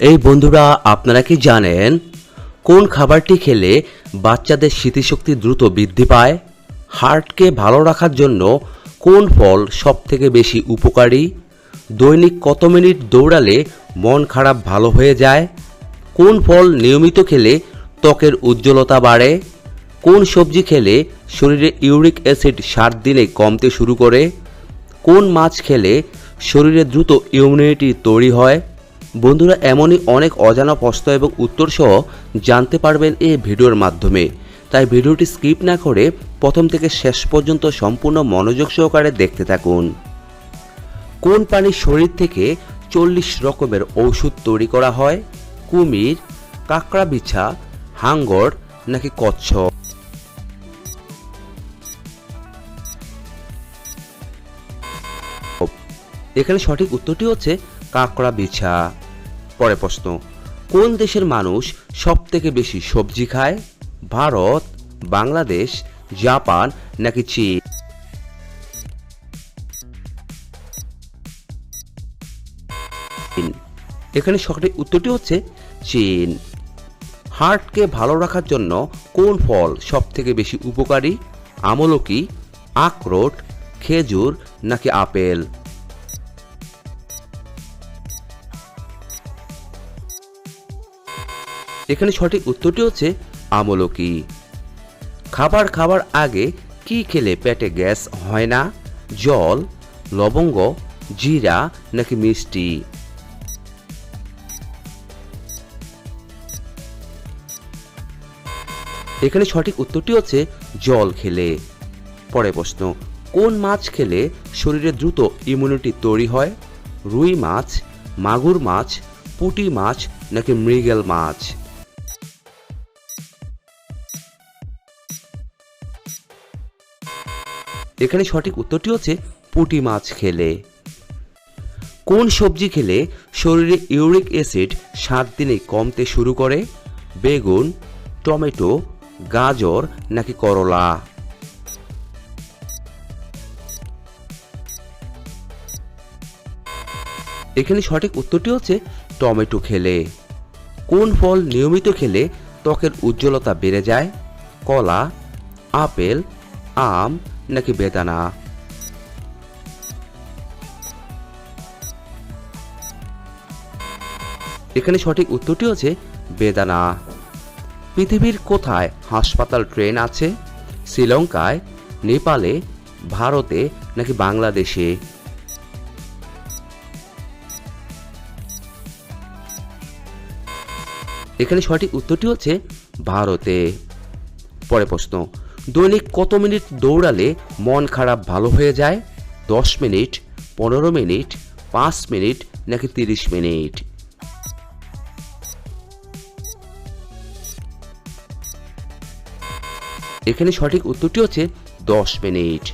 এই বন্ধুরা, আপনারা কি জানেন কোন খাবারটি খেলে বাচ্চাদের স্মৃতিশক্তি দ্রুত বৃদ্ধি পায়? হার্টকে ভালো রাখার জন্য কোন ফল সবথেকে বেশি উপকারী? দৈনিক কত মিনিট দৌড়ালে মন খারাপ ভালো হয়ে যায়? কোন ফল নিয়মিত খেলে ত্বকের উজ্জ্বলতা বাড়ে? কোন সবজি খেলে শরীরে ইউরিক অ্যাসিড সাত দিনে কমতে শুরু করে? কোন মাছ খেলে শরীরে দ্রুত ইমিউনিটি তৈরি হয়? বন্ধুরা এমনই অনেক অজানা প্রশ্ন এবং উত্তর সহ জানতে পারবেন এই ভিডিওর মাধ্যমে। তাই ভিডিওটি স্কিপ না করে প্রথম থেকে শেষ পর্যন্ত সম্পূর্ণ মনোযোগ সহকারে দেখতে থাকুন। কোন প্রাণীর শরীর থেকে চল্লিশ রকমের ঔষধ তৈরি করা হয়? কুমির, কাঁকড়া বিছা, হাঙ্গর নাকি কচ্ছপ? এখানে সঠিক উত্তরটি হচ্ছে কাঁকড়া বিছা। পরে প্রশ্ন, কোন দেশের মানুষ সব থেকে বেশি সবজি খায়? ভারত, বাংলাদেশ, জাপান নাকি চীন? এখানে সঠিক উত্তরটি হচ্ছে চীন। হার্টকে ভালো রাখার জন্য কোন ফল সব থেকে বেশি উপকারী? আমলকি, আখরোট, খেজুর নাকি আপেল? এখানে সঠিক উত্তরটি হচ্ছে আমলকি। খাবার খাবার আগে কি খেলে পেটে গ্যাস হয় না? জল, লবঙ্গ, জিরা নাকি মিষ্টি? এখানে সঠিক উত্তরটি হচ্ছে জল খেলে। পরে প্রশ্ন, কোন মাছ খেলে শরীরে দ্রুত ইমিউনিটি তৈরি হয়? রুই মাছ, মাগুর মাছ, পুঁটি মাছ নাকি মৃগেল মাছ? এখানে সঠিক উত্তরটি হচ্ছে পুঁটি মাছ খেলে। কোন সবজি খেলে শরীরে ইউরিক অ্যাসিড সাত দিনে কমতে শুরু করে? বেগুন, টমেটো, গাজর নাকি করলা? এখানে সঠিক উত্তরটি হচ্ছে টমেটো খেলে। কোন ফল নিয়মিত খেলে ত্বকের উজ্জ্বলতা বেড়ে যায়? কলা, আপেল, আম নাকি বেদানা? এখানে সঠিক উত্তরটি হচ্ছে বেদানা। পৃথিবীর কোথায় হাসপাতাল ট্রেন আছে? শ্রীলঙ্কায়, নেপালে, ভারতে নাকি বাংলাদেশে? এখানে সঠিক উত্তরটি হচ্ছে ভারতে। পরে প্রশ্ন দৈনিক কত মিনিট দৌড়ালে মন খারাপ ভালো হয়ে যায়? দশ মিনিট, পনেরো মিনিট, পাঁচ মিনিট, নাকি তিরিশ মিনিট? এখানে সঠিক উত্তরটি হচ্ছে দশ মিনিট।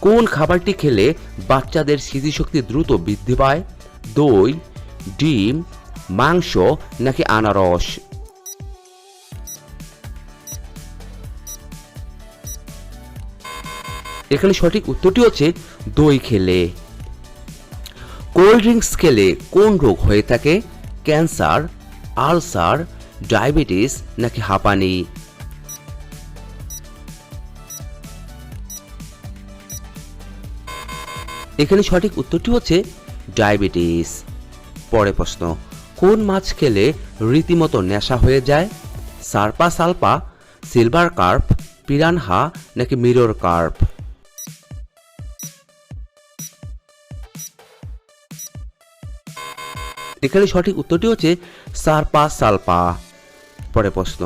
কোন খাবারটি খেলে বাচ্চাদের স্মৃতিশক্তি দ্রুত বৃদ্ধি পায়? দই, ডিম, মাংস, নাকি আনারস? এখানে সঠিক উত্তরটি হচ্ছে দই খেলে। কোল্ড ড্রিঙ্কস খেলে কোন রোগ হয়ে থাকে? ক্যান্সার, আলসার, ডায়াবেটিস নাকি হাঁপানি? এখানে সঠিক উত্তরটি হচ্ছে ডায়াবেটিস। পরে প্রশ্ন, কোন মাছ খেলে রীতিমতো নেশা হয়ে যায়? সারপা সালপা, সিলভার কার্প, পিরানহা নাকি মিরর কার্প? এখানে সঠিক উত্তরটি হচ্ছে সারপা সালপা। পরে প্রশ্ন,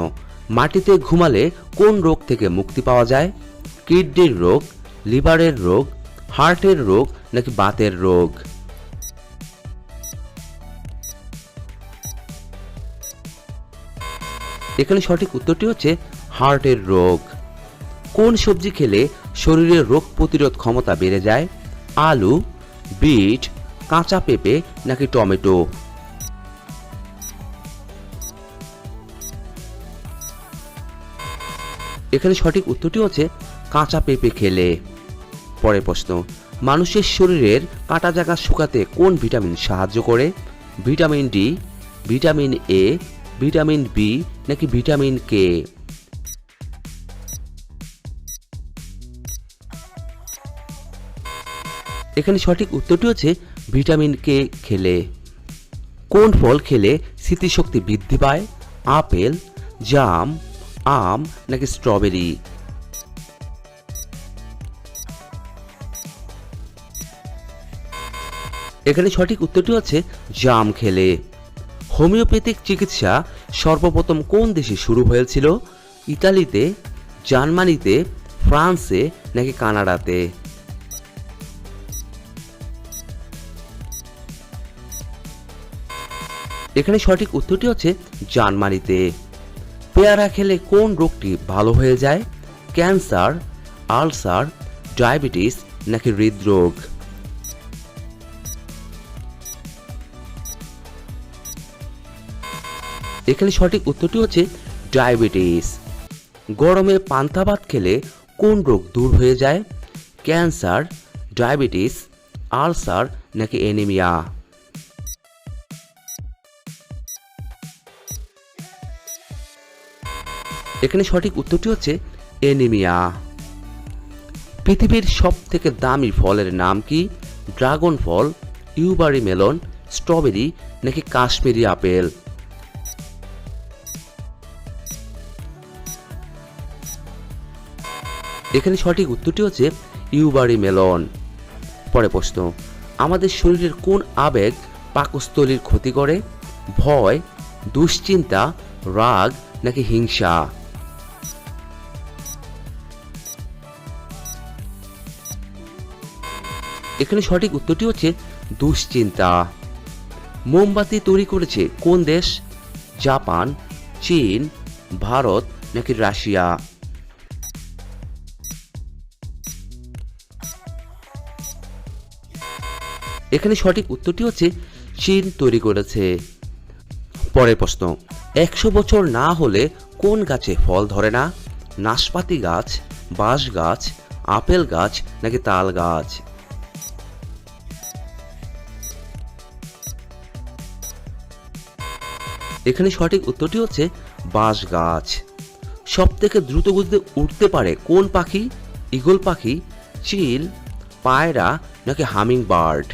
মাটিতে ঘুমালে কোন রোগ থেকে মুক্তি পাওয়া যায়? কিডনির রোগ, লিভারের রোগ, হার্টের রোগ নাকি বাতের রোগ? এখানে সঠিক উত্তরটি হচ্ছে হার্টের রোগ। কোন সবজি খেলে শরীরের রোগ প্রতিরোধ ক্ষমতা বেড়ে যায়? আলু, বিট, কাঁচা পেঁপে নাকি টমেটো? এখানে সঠিক উত্তরটি হচ্ছে কাঁচা পেঁপে খেলে। পরের প্রশ্ন, মানুষের শরীরের কাটা জায়গা শুকাতে কোন ভিটামিন সাহায্য করে? Vitamin D, vitamin A, vitamin B নাকি ভিটামিন কে? এখানে সঠিক উত্তরটি হচ্ছে ভিটামিন কে খেলে। কোন ফল খেলে স্মৃতিশক্তি বৃদ্ধি পায়? আপেল, জাম আম নাকি স্ট্রবেরি? এখানে সঠিক উত্তরটি হচ্ছে জাম খেলে। হোমিওপ্যাথিক চিকিৎসা সর্বপ্রথম কোন দেশে শুরু হয়েছিল? ইতালিতে, জার্মানিতে, ফ্রান্সে নাকি কানাডাতে? এখানে সঠিক উত্তরটি হচ্ছে জার্মানিতে। পেয়ারা খেলে কোন রোগটি ভালো হয়ে যায়? ক্যান্সার, আলসার, ডায়াবেটিস নাকি হৃদরোগ? এখানে সঠিক উত্তরটি হচ্ছে ডায়াবেটিস। গরমে পান্তা ভাত খেলে কোন রোগ দূর হয়ে যায়? ক্যান্সার, ডায়াবেটিস, আলসার নাকি অ্যানিমিয়া? এখানে সঠিক উত্তরটি হচ্ছে এনিমিয়া পৃথিবীর সব থেকে দামি ফলের নাম কি? ড্রাগন ফল, ইউবারি মেলন, স্ট্রবেরি নাকি কাশ্মীরি আপেল? এখানে সঠিক উত্তরটি হচ্ছে ইউবারি মেলন। পরে প্রশ্ন, আমাদের শরীরের কোন আবেগ পাকস্থলীর ক্ষতি করে? ভয়, দুশ্চিন্তা, রাগ নাকি হিংসা? এখানে সঠিক উত্তরটি হচ্ছে দুশ্চিন্তা। মোমবাতি তৈরি করেছে কোন দেশ? জাপান, চীন, ভারত নাকি রাশিয়া? এখানে সঠিক উত্তরটি হচ্ছে চীন তৈরি করেছে। পরের প্রশ্ন, একশো বছর না হলে কোন গাছে ফল ধরে না? নাশপাতি গাছ, বাঁশ গাছ, আপেল গাছ নাকি তাল গাছ? এখানে সঠিক উত্তরটি হচ্ছে বাঁশ গাছ সব থেকে দ্রুত গতিতে উঠতে পারে কোন পাখি? ইগল পাখি, চিল, পায়রা নাকি হামিং বার্ড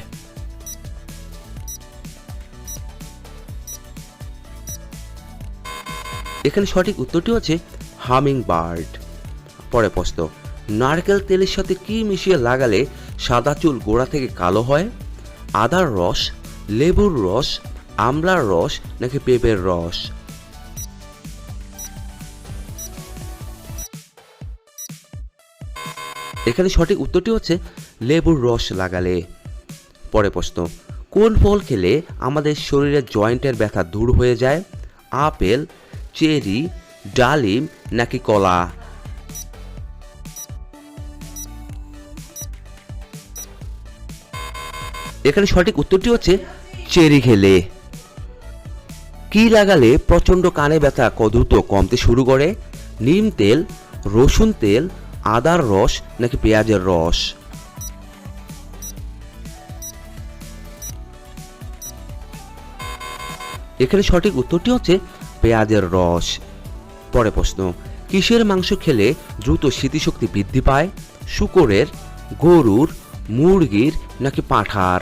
এখানে সঠিক উত্তরটি হচ্ছে হামিং বার্ড পরে প্রশ্ন, নারকেল তেলের সাথে কি মিশিয়ে লাগালে সাদা চুল গোড়া থেকে কালো হয়? আদার রস, লেবুর রস আমলার রস নাকি পেঁপের রস? এখানে সঠিক উত্তরটি হচ্ছে লেবুর রস লাগালে। পরে প্রশ্ন, কোন ফল খেলে আমাদের শরীরের জয়েন্টের ব্যথা দূর হয়ে যায়? আপেল, চেরি, ডালিম নাকি কলা? এখানে সঠিক উত্তরটি হচ্ছে চেরি খেলে। কি লাগালে প্রচণ্ড কানে ব্যথা দ্রুত কমতে শুরু করে? নিম তেল, রসুন তেল, আদার রস নাকি পেঁয়াজের রস? এখানে সঠিক উত্তরটি হচ্ছে পেঁয়াজের রস। পরে প্রশ্ন, কিসের মাংস খেলে দ্রুত স্মৃতিশক্তি বৃদ্ধি পায়? শুকরের, গরুর, মুরগির নাকি পাঁঠার?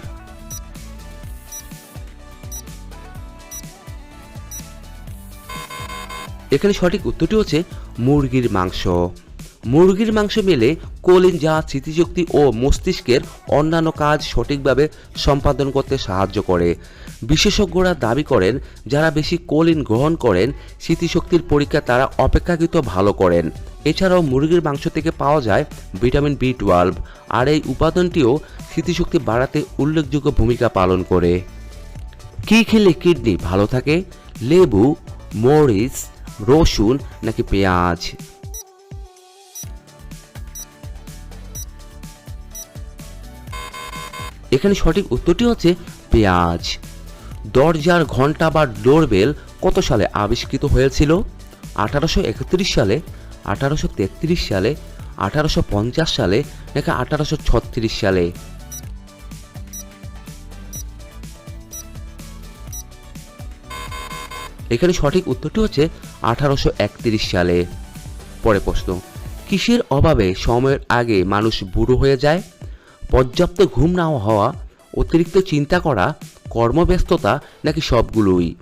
এখানে সঠিক উত্তরটি হচ্ছে মুরগির মাংস। মুরগির মাংস মেলে কোলিন যা স্মৃতিশক্তি ও মস্তিষ্কের অন্যান্য কাজ সঠিকভাবে সম্পাদন করতে সাহায্য করে। বিশেষজ্ঞরা দাবি করেন, যারা বেশি কোলিন গ্রহণ করেন, স্মৃতিশক্তির পরীক্ষা তারা অপেক্ষাকৃত ভালো করেন। এছাড়াও মুরগির মাংস থেকে পাওয়া যায় ভিটামিন বি টুয়েলভ, আর এই উপাদানটিও স্মৃতিশক্তি বাড়াতে উল্লেখযোগ্য ভূমিকা পালন করে। কি খেলে কিডনি ভালো থাকে? লেবু, মরিচ রসুন নাকি পেঁয়াজ? এখানে সঠিক উত্তরটি হচ্ছে পেঁয়াজ। দরজার ঘণ্টা বা ডোরবেল কত সালে আবিষ্কৃত হয়েছিল? আঠারোশো একত্রিশ সালে, আঠারোশো তেত্রিশ সালে, আঠারোশো পঞ্চাশ সালে নাকি আঠারোশো ছত্রিশ সালে? এখানে সঠিক উত্তরটি হচ্ছে আঠারোশো একত্রিশ সালে। পরে প্রশ্ন, কিসের অভাবে সময়ের আগে মানুষ বুড়ো হয়ে যায়? পর্যাপ্ত ঘুম না হওয়া, অতিরিক্ত চিন্তা করা, কর্মব্যস্ততা নাকি সবগুলোই?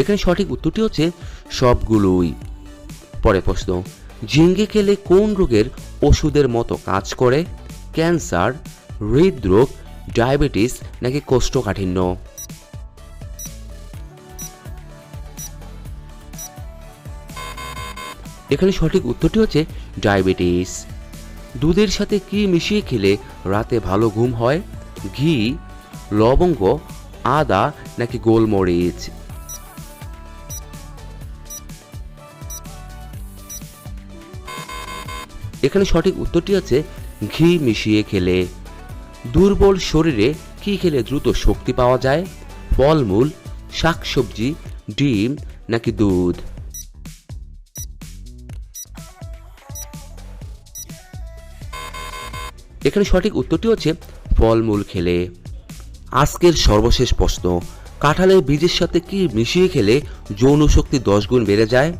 এখানে সঠিক উত্তরটি হচ্ছে সবগুলোই। পরে প্রশ্ন ঝিঙ্গে খেলে কোন রোগের ওষুধের মতো কাজ করে? ক্যান্সার, হৃদরোগ ডায়াবেটিস নাকি কোষ্ঠকাঠিন্য? এখানে সঠিক উত্তরটি হচ্ছে ডায়াবেটিস। দুধের সাথে কি মিশিয়ে খেলে রাতে ভালো ঘুম হয়? ঘি, লবঙ্গ, আদা নাকি গোলমরিচ? এখানে সঠিক উত্তরটি আছে ঘি মিশিয়ে খেলে। দুর্বল শরীরে কি খেলে দ্রুত শক্তি পাওয়া যায়? ফলমূল, শাকসবজি, ডিম নাকি দুধ? এখানে সঠিক উত্তরটি হচ্ছে ফলমূল খেলে। আজকের সর্বশেষ প্রশ্ন কাঁঠালের বীজের সাথে কি মিশিয়ে খেলে যৌন শক্তি দশ গুণ বেড়ে যায়?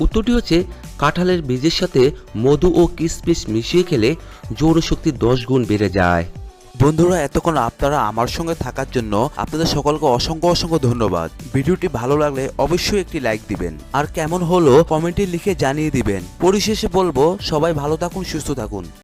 উত্তরটি হচ্ছে কাঁঠালের বীজের সাথে মধু ও কিশমিশ মিশিয়ে খেলে জোর শক্তি দশ গুণ বেড়ে যায়। বন্ধুরা, এতক্ষণ আপনারা আমার সঙ্গে থাকার জন্য আপনাদের সকলকে অসংখ্য অসংখ্য ধন্যবাদ। ভিডিওটি ভালো লাগলে অবশ্যই একটি লাইক দিবেন। আর কেমন হলো কমেন্টে লিখে জানিয়ে দিবেন। পরিশেষে বলব, সবাই ভালো থাকুন, সুস্থ থাকুন।